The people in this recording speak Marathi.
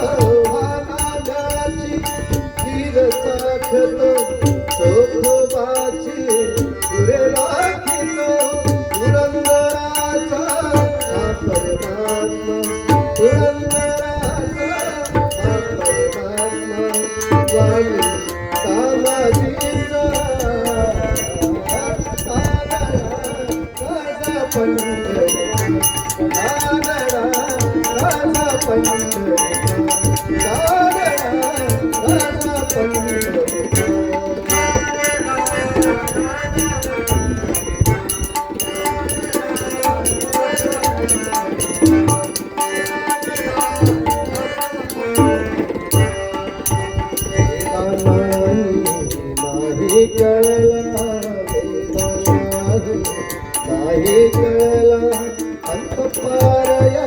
Oh. काही कळला काही कळला अंत पारया